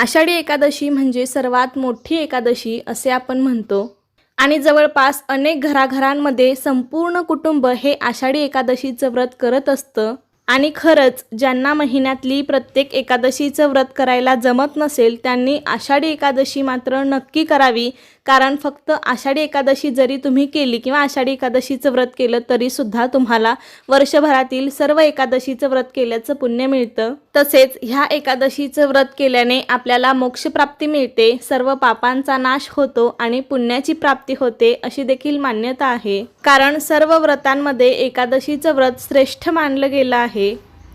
आषाढी एकादशी म्हणजे सर्वात मोठी एकादशी असे आपण म्हणतो. आणि जवळपास अनेक घराघरांमध्ये संपूर्ण कुटुंब हे आषाढी एकादशीचं व्रत करत असतं. आणि खरंच ज्यांना महिन्यातली प्रत्येक एकादशीचं व्रत करायला जमत नसेल त्यांनी आषाढी एकादशी मात्र नक्की करावी. कारण फक्त आषाढी एकादशी जरी तुम्ही केली किंवा आषाढी एकादशीचं व्रत केलं तरीसुद्धा तुम्हाला वर्षभरातील सर्व एकादशीचं व्रत केल्याचं पुण्य मिळतं. तसेच ह्या एकादशीचं व्रत केल्याने आपल्याला मोक्षप्राप्ती मिळते सर्व पापांचा नाश होतो आणि पुण्याची प्राप्ती होते अशी देखील मान्यता आहे. कारण सर्व व्रतांमध्ये एकादशीचं व्रत श्रेष्ठ मानलं गेलं आहे.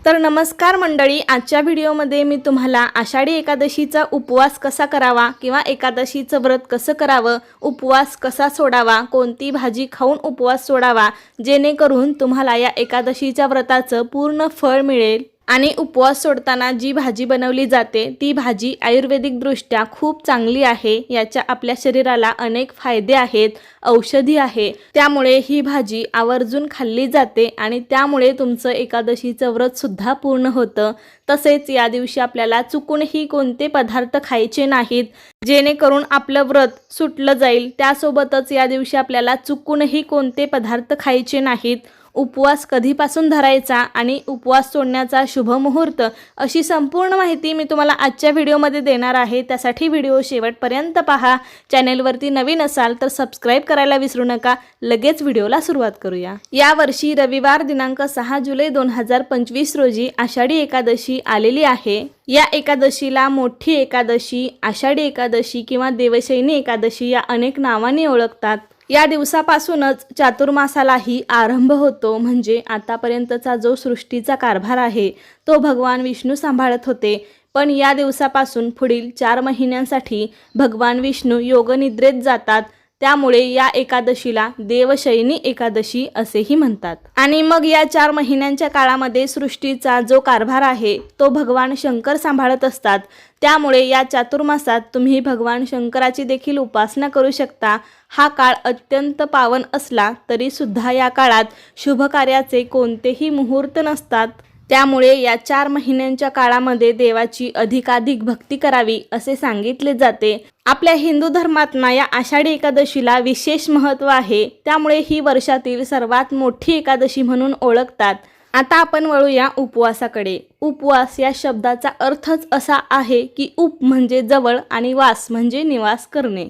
तर नमस्कार मंडळी आजच्या व्हिडिओमध्ये मी तुम्हाला आषाढी एकादशीचा उपवास कसा करावा किंवा एकादशीचं व्रत कसं करावं उपवास कसा सोडावा कोणती भाजी खाऊन उपवास सोडावा जेणेकरून तुम्हाला या एकादशीच्या व्रताचं पूर्ण फळ मिळेल. आणि उपवास सोडताना जी भाजी बनवली जाते ती भाजी आयुर्वेदिकदृष्ट्या खूप चांगली आहे. याच्या आपल्या शरीराला अनेक फायदे आहेत औषधी आहे. त्यामुळे ही भाजी आवर्जून खाल्ली जाते आणि त्यामुळे तुमचं एकादशीचं व्रतसुद्धा पूर्ण होतं. तसेच या दिवशी आपल्याला चुकूनही कोणते पदार्थ खायचे नाहीत जेणेकरून आपलं व्रत सुटलं जाईल. त्यासोबतच या दिवशी आपल्याला चुकूनही कोणते पदार्थ खायचे नाहीत. उपवास कधीपासून धरायचा आणि उपवास सोडण्याचा शुभ मुहूर्त अशी संपूर्ण माहिती मी तुम्हाला आजच्या व्हिडिओमध्ये देणार आहे. त्यासाठी व्हिडिओ शेवटपर्यंत पहा. चॅनेलवरती नवीन असाल तर सबस्क्राईब करायला विसरू नका. लगेच व्हिडिओला सुरुवात करूया. यावर्षी रविवार दिनांक सहा जुलै दोन हजार पंचवीस रोजी आषाढी एकादशी आलेली आहे. या एकादशीला मोठी एकादशी आषाढी एकादशी किंवा देवशैनी एकादशी या अनेक नावांनी ओळखतात. या दिवसापासूनच चातुर्मासालाही आरंभ होतो. म्हणजे आतापर्यंतचा जो सृष्टीचा कारभार आहे तो भगवान विष्णू सांभाळत होते. पण या दिवसापासून पुढील चार महिन्यांसाठी भगवान विष्णू योगनिद्रेत जातात. त्यामुळे या एकादशीला देवशयनी एकादशी असेही म्हणतात. आणि मग या चार महिन्यांच्या काळामध्ये सृष्टीचा जो कारभार आहे तो भगवान शंकर सांभाळत असतात. त्यामुळे या चातुर्मासात तुम्ही भगवान शंकराची देखील उपासना करू शकता. हा काळ अत्यंत पावन असला तरी सुद्धा या काळात शुभ कार्याचे कोणतेही मुहूर्त नसतात. त्यामुळे या चार महिन्यांच्या काळामध्ये देवाची अधिकाधिक भक्ती करावी असे सांगितले जाते. आपल्या हिंदू धर्मात ना या आषाढी एकादशीला विशेष महत्त्व आहे. त्यामुळे ही वर्षातील सर्वात मोठी एकादशी म्हणून ओळखतात. आता आपण वळूया उपवासाकडे. उपवास या शब्दाचा अर्थच असा आहे की उप म्हणजे जवळ आणि वास म्हणजे निवास करणे.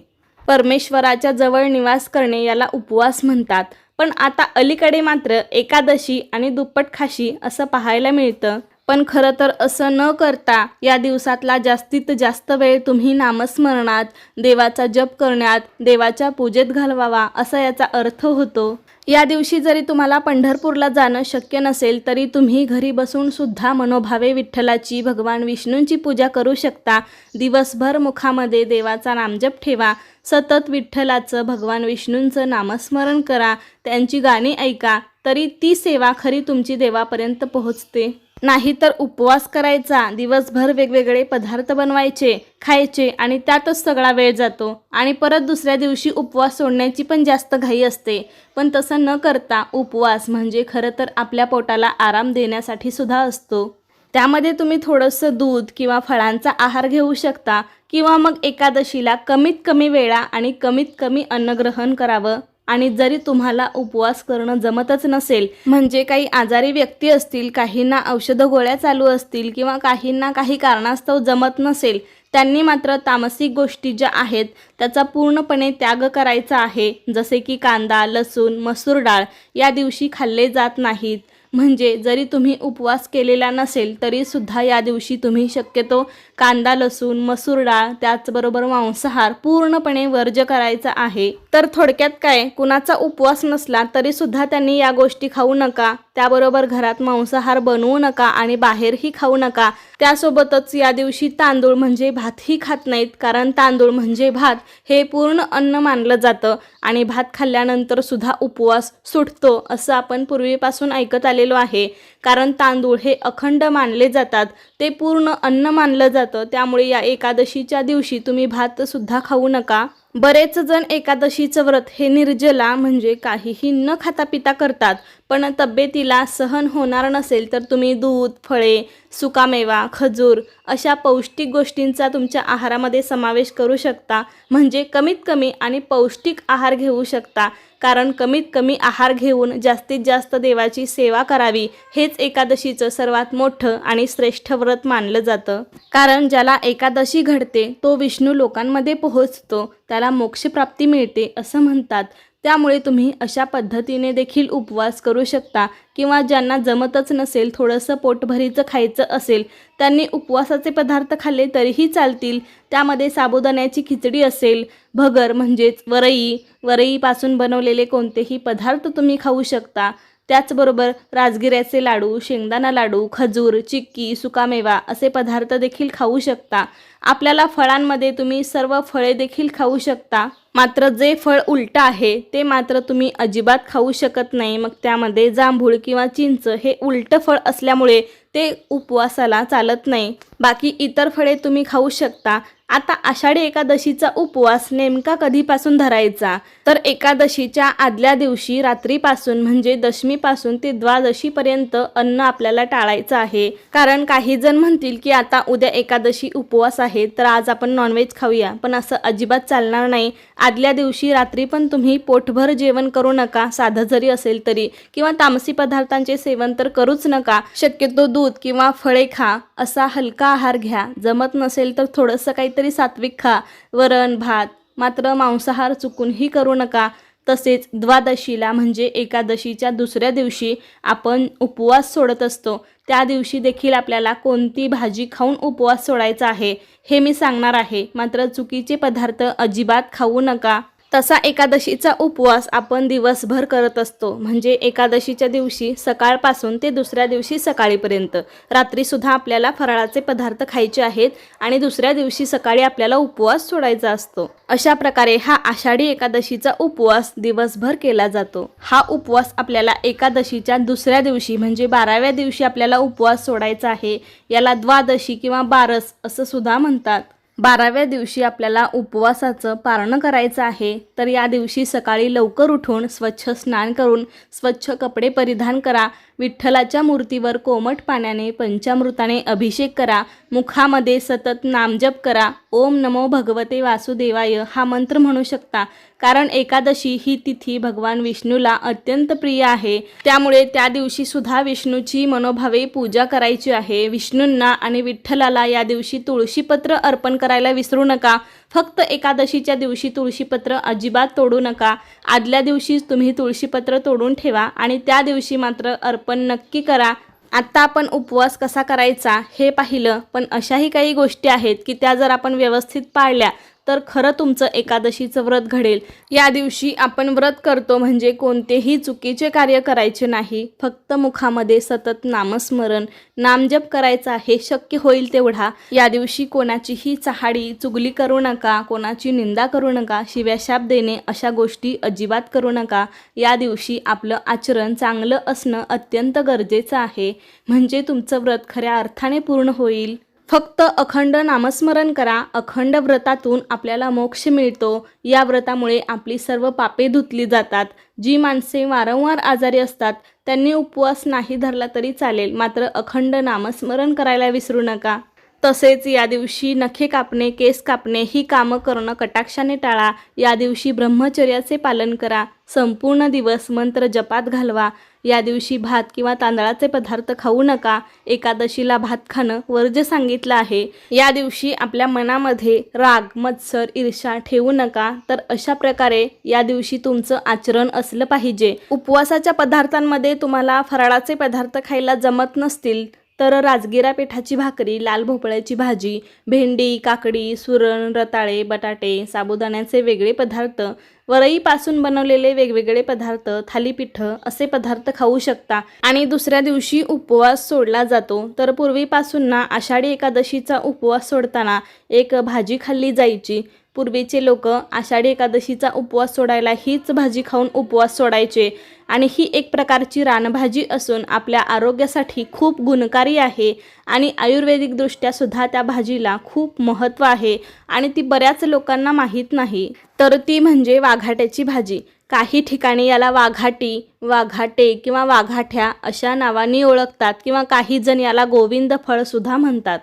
परमेश्वराच्या जवळ निवास करणे याला उपवास म्हणतात. पण आता अलीकडे मात्र एकादशी आणि दुप्पट खाशी असं पाहायला मिळतं. पण खरं तर असं न करता या दिवसातला जास्तीत जास्त वेळ तुम्ही नामस्मरणात देवाचा जप करण्यात देवाच्या पूजेत घालवावा असा याचा अर्थ होतो. या दिवशी जरी तुम्हाला पंढरपूरला जाणं शक्य नसेल तरी तुम्ही घरी बसून सुद्धा मनोभावे विठ्ठलाची भगवान विष्णूंची पूजा करू शकता. दिवसभर मुखामध्ये देवाचा नामजप ठेवा. सतत विठ्ठलाचं भगवान विष्णूंचं नामस्मरण करा. त्यांची गाणी ऐका तरी ती सेवा खरी तुमची देवापर्यंत पोहोचते. नाहीतर उपवास करायचा दिवसभर वेगवेगळे पदार्थ बनवायचे खायचे आणि त्यातच सगळा वेळ जातो. आणि परत दुसऱ्या दिवशी उपवास सोडण्याची पण जास्त घाई असते. पण तसं न करता उपवास म्हणजे खरं तर आपल्या पोटाला आराम देण्यासाठी सुद्धा असतो. त्यामध्ये तुम्ही थोडंसं दूध किंवा फळांचा आहार घेऊ शकता. किंवा मग एकादशीला कमीत कमी वेळा आणि कमीत कमी अन्नग्रहण करावं. आणि जरी तुम्हाला उपवास करणं जमतच नसेल म्हणजे काही आजारी व्यक्ती असतील काहींना औषधं गोळ्या चालू असतील किंवा काहींना काही कारणास्तव जमत नसेल त्यांनी मात्र तामसिक गोष्टी ज्या आहेत त्याचा पूर्णपणे त्याग करायचा आहे. जसे की कांदा लसूण मसूर डाळ या दिवशी खाल्ले जात नाहीत. म्हणजे जरी तुम्ही उपवास केलेला नसेल तरीसुद्धा या दिवशी तुम्ही शक्यतो कांदा लसूण मसूर डाळ त्याचबरोबर मांसाहार पूर्णपणे वर्ज करायचा आहे. तर थोडक्यात काय? कुणाचा उपवास नसला तरीसुद्धा त्यांनी या गोष्टी खाऊ नका. त्याबरोबर घरात मांसाहार बनवू नका आणि बाहेरही खाऊ नका. त्यासोबतच या दिवशी तांदूळ म्हणजे भातही खात नाहीत कारण तांदूळ म्हणजे भात हे पूर्ण अन्न मानलं जातं आणि भात खाल्ल्यानंतर सुद्धा उपवास सुटतो असं आपण पूर्वीपासून ऐकत आलेलो आहे. कारण तांदूळ हे अखंड मानले जातात ते पूर्ण अन्न मानलं जातं. त्यामुळे या एकादशीच्या दिवशी तुम्ही भातसुद्धा खाऊ नका. बरेच जण एकादशीचं व्रत हे निर्जला म्हणजे काहीही न खाता पिता करतात पण तब्येतीला सहन होणार नसेल तर तुम्ही दूध फळे सुकामेवा खजूर अशा पौष्टिक गोष्टींचा तुमच्या आहारामध्ये समावेश करू शकता. म्हणजे कमीत कमी आणि पौष्टिक आहार घेऊ शकता. कारण कमीत कमी आहार घेऊन जास्तीत जास्त देवाची सेवा करावी हेच एकादशीचं सर्वात मोठं आणि श्रेष्ठ व्रत मानलं जातं. कारण ज्याला एकादशी घडते तो विष्णू लोकांमध्ये पोहोचतो. त्याला मोक्षप्राप्ती मिळते असं म्हणतात. त्यामुळे तुम्ही अशा पद्धतीने देखील उपवास करू शकता किंवा ज्यांना जमतच नसेल थोडंसं पोटभरीचं खायचं असेल त्यांनी उपवासाचे पदार्थ खाल्ले तरीही चालतील. त्यामध्ये साबुदाण्याची खिचडी असेल भगर म्हणजेच वरई वरईपासून बनवलेले कोणतेही पदार्थ तुम्ही खाऊ शकता. त्याचबरोबर राजगिऱ्याचे लाडू शेंगदाणा लाडू खजूर चिक्की सुकामेवा असे पदार्थ देखील खाऊ शकता. आपल्याला फळांमध्ये तुम्ही सर्व फळे देखील खाऊ शकता. मात्र जे फळ उलटं आहे ते मात्र तुम्ही अजिबात खाऊ शकत नाही. मग त्यामध्ये जांभूळ किंवा चिंच हे उलटं फळ असल्यामुळे ते उपवासाला चालत नाही. बाकी इतर फळे तुम्ही खाऊ शकता. आता आषाढी एकादशीचा उपवास नेमका कधीपासून धरायचा? तर एकादशीच्या आदल्या दिवशी रात्रीपासून म्हणजे दशमीपासून ते द्वादशीपर्यंत अन्न आपल्याला टाळायचं आहे. कारण काही जण म्हणतील की आता उद्या एकादशी उपवास आहे तर आज आपण नॉनव्हेज खाऊया. पण असं अजिबात चालणार नाही. आदल्या दिवशी रात्री पण तुम्ही पोटभर जेवण करू नका साधं जरी असेल तरी. किंवा तामसी पदार्थांचे सेवन तर करूच नका. शक्यतो दूध किंवा फळे खा असा हलका आहार घ्या. जमत नसेल तर थोडंसं काहीतरी सात्विक खा. वरण भात मात्र मांसाहार चुकूनही करू नका. तसेच द्वादशीला म्हणजे एकादशीच्या दुसऱ्या दिवशी आपण उपवास सोडत असतो. त्या दिवशी देखील आपल्याला कोणती भाजी खाऊन उपवास सोडायचा आहे हे मी सांगणार आहे. मात्र चुकीचे पदार्थ अजिबात खाऊ नका. तसा एकादशीचा उपवास आपण दिवसभर करत असतो. म्हणजे एकादशीच्या दिवशी सकाळपासून ते दुसऱ्या दिवशी सकाळीपर्यंत. रात्रीसुद्धा आपल्याला फराळाचे पदार्थ खायचे आहेत आणि दुसऱ्या दिवशी सकाळी आपल्याला उपवास सोडायचा असतो. अशा प्रकारे हा आषाढी एकादशीचा उपवास दिवसभर केला जातो. हा उपवास आपल्याला एकादशीच्या दुसऱ्या दिवशी म्हणजे बाराव्या दिवशी आपल्याला उपवास सोडायचा आहे. याला द्वादशी किंवा बारस असं सुद्धा म्हणतात. बाराव्या दिवशी आपल्याला उपवासाचं पारणं करायचं आहे तर या दिवशी सकाळी लवकर उठून स्वच्छ स्नान करून स्वच्छ कपडे परिधान करा. विठ्ठलाच्या मूर्तीवर कोमट पाण्याने पंचामृताने अभिषेक करा. मुखामध्ये सतत नामजप करा. ओम नमो भगवते वासुदेवाय. हा मंत्र म्हणू शकता. कारण एकादशी ही तिथी भगवान विष्णूला अत्यंत प्रिय आहे. त्यामुळे त्या दिवशी सुद्धा विष्णूची मनोभावे पूजा करायची आहे. विष्णूंना आणि विठ्ठलाला या दिवशी तुळशीपत्र अर्पण करायला विसरू नका. फक्त एकादशीच्या दिवशी तुळशीपत्र अजिबात तोडू नका. आदल्या दिवशीच तुम्ही तुळशीपत्र तोडून ठेवा आणि त्या दिवशी मात्र अर्पण नक्की करा. आत्ता आपण उपवास कसा करायचा हे पाहिलं पण अशाही काही गोष्टी आहेत की त्या जर आपण व्यवस्थित पाळल्या तर खरं तुमचं एकादशीचं व्रत घडेल. या दिवशी आपण व्रत करतो म्हणजे कोणतेही चुकीचे कार्य करायचे नाही. फक्त मुखामध्ये सतत नामस्मरण नामजप करायचा हे शक्य होईल तेवढा. या दिवशी कोणाचीही चहाडी चुगली करू नका कोणाची निंदा करू नका शिव्याशाप देणे अशा गोष्टी अजिबात करू नका. या दिवशी आपलं आचरण चांगलं असणं अत्यंत गरजेचं आहे. म्हणजे तुमचं व्रत खऱ्या अर्थाने पूर्ण होईल. फक्त अखंड नामस्मरण करा अखंड व्रतातून आपल्याला मोक्ष मिळतो. या व्रतामुळे आपली सर्व पापे धुतली जातात. जी माणसे वारंवार आजारी असतात त्यांनी उपवास नाही धरला तरी चालेल. मात्र अखंड नामस्मरण करायला विसरू नका. तसेच या दिवशी नखे कापणे केस कापणे ही कामं करणं कटाक्षाने टाळा. या दिवशी ब्रह्मचर्याचे पालन करा. संपूर्ण दिवस मंत्र जपात घालवा. या दिवशी भात किंवा तांदळाचे पदार्थ खाऊ नका. एकादशीला भात खाणं वर्ज सांगितलं आहे. या दिवशी आपल्या मनामध्ये राग मत्सर ईर्षा ठेवू नका. तर अशा प्रकारे या दिवशी तुमचं आचरण असलं पाहिजे. उपवासाच्या पदार्थांमध्ये तुम्हाला फराळाचे पदार्थ खायला जमत नसतील. तर राजगिरा पिठाची भाकरी लाल भोपळ्याची भाजी भेंडी काकडी सुरण रताळे बटाटे साबुदाण्याचे वेगळे पदार्थ वरईपासून बनवलेले वेगवेगळे पदार्थ थालीपीठं असे पदार्थ खाऊ शकता. आणि दुसऱ्या दिवशी उपवास सोडला जातो. तर पूर्वीपासून ना आषाढी एकादशीचा उपवास सोडताना एक भाजी खाल्ली जायची. पूर्वीचे लोक आषाढी एकादशीचा उपवास सोडायला हीच भाजी खाऊन उपवास सोडायचे. आणि ही एक प्रकारची रानभाजी असून आपल्या आरोग्यासाठी खूप गुणकारी आहे आणि आयुर्वेदिकदृष्ट्या सुद्धा त्या भाजीला खूप महत्त्व आहे आणि ती बऱ्याच लोकांना माहीत नाही. तर ती म्हणजे वाघाट्याची भाजी. काही ठिकाणी याला वाघाटी वाघाटे किंवा वाघाठ्या अशा नावाने ओळखतात किंवा काही जण याला गोविंद फळसुद्धा म्हणतात.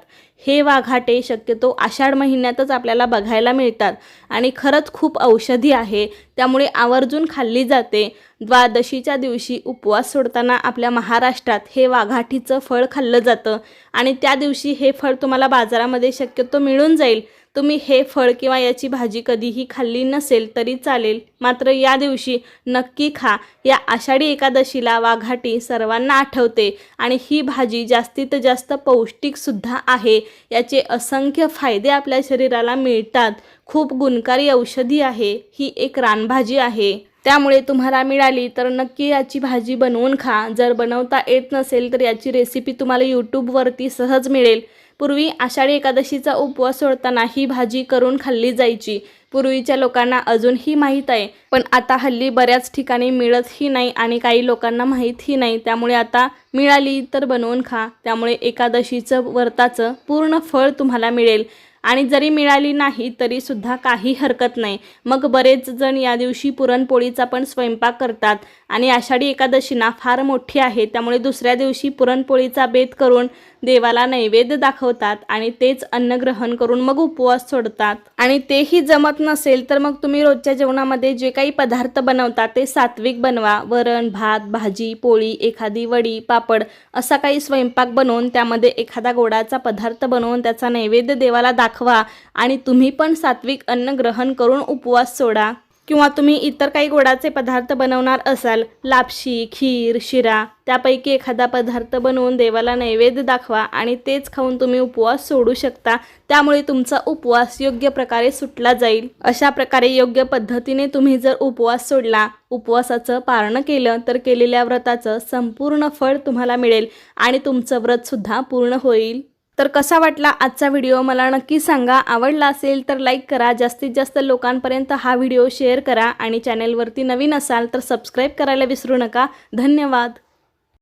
हे वाघाटे शक्यतो आषाढ महिन्यातच आपल्याला बघायला मिळतात. आणि खरंच खूप औषधी आहे. त्यामुळे आवर्जून खाल्ली जाते. द्वादशीच्या दिवशी उपवास सोडताना आपल्या महाराष्ट्रात हे वाघाटीचं फळ खाल्लं जातं. आणि त्या दिवशी हे फळ तुम्हाला बाजारामध्ये शक्यतो मिळून जाईल. तुम्ही हे फळ किंवा याची भाजी कधीही खाल्ली नसेल तरी चालेल. मात्र या दिवशी नक्की खा. या आषाढी एकादशीला वाघाटी सर्वांना आठवते आणि ही भाजी जास्तीत जास्त पौष्टिकसुद्धा आहे. याचे असंख्य फायदे आपल्या शरीराला मिळतात. खूप गुणकारी औषधी आहे. ही एक रानभाजी आहे. त्यामुळे तुम्हाला मिळाली तर नक्की याची भाजी बनवून खा. जर बनवता येत नसेल तर याची रेसिपी तुम्हाला यूट्यूबवरती सहज मिळेल. पूर्वी आषाढी एकादशीचा उपवास सोडताना ही भाजी करून खाल्ली जायची. पूर्वीच्या लोकांना अजूनही माहीत आहे. पण आता हल्ली बऱ्याच ठिकाणी मिळतही नाही आणि काही लोकांना माहीतही नाही. त्यामुळे आता मिळाली तर बनवून खा. त्यामुळे एकादशीचं व्रताचं पूर्ण फळ तुम्हाला मिळेल. आणि जरी मिळाली नाही तरी सुद्धा काही हरकत नाही. मग बरेच जण या दिवशी पुरणपोळीचा पण स्वयंपाक करतात. आणि आषाढी एकादशीना फार मोठी आहे. त्यामुळे दुसऱ्या दिवशी पुरणपोळीचा बेत करून देवाला नैवेद्य दाखवतात आणि तेच अन्न ग्रहण करून मग उपवास सोडतात. आणि तेही जमत नसेल तर मग तुम्ही रोजच्या जेवणामध्ये जे काही पदार्थ बनवता ते सात्विक बनवा. वरण भात भाजी पोळी एखादी वडी पापड असा काही स्वयंपाक बनवून त्यामध्ये एखादा गोडाचा पदार्थ बनवून त्याचा नैवेद्य देवाला दाखवा आणि तुम्ही पण सात्विक अन्न ग्रहण करून उपवास सोडा. किंवा तुम्ही इतर काही गोडाचे पदार्थ बनवणार असाल लापशी खीर शिरा त्यापैकी एखादा पदार्थ बनवून देवाला नैवेद्य दाखवा आणि तेच खाऊन तुम्ही उपवास सोडू शकता. त्यामुळे तुमचा उपवास योग्य प्रकारे सुटला जाईल. अशा प्रकारे योग्य पद्धतीने तुम्ही जर उपवास सोडला उपवासाचं पारणं केलं तर केलेल्या व्रताचं संपूर्ण फळ तुम्हाला मिळेल आणि तुमचं व्रतसुद्धा पूर्ण होईल. तर कसा वाटला आजचा व्हिडिओ? मला नक्की सांगा. आवडला असेल तर लाईक करा. जास्तीत जास्त लोकांपर्यंत हा व्हिडिओ शेअर करा आणि चॅनेलवरती नवीन असाल तर सबस्क्राईब करायला विसरू नका. धन्यवाद.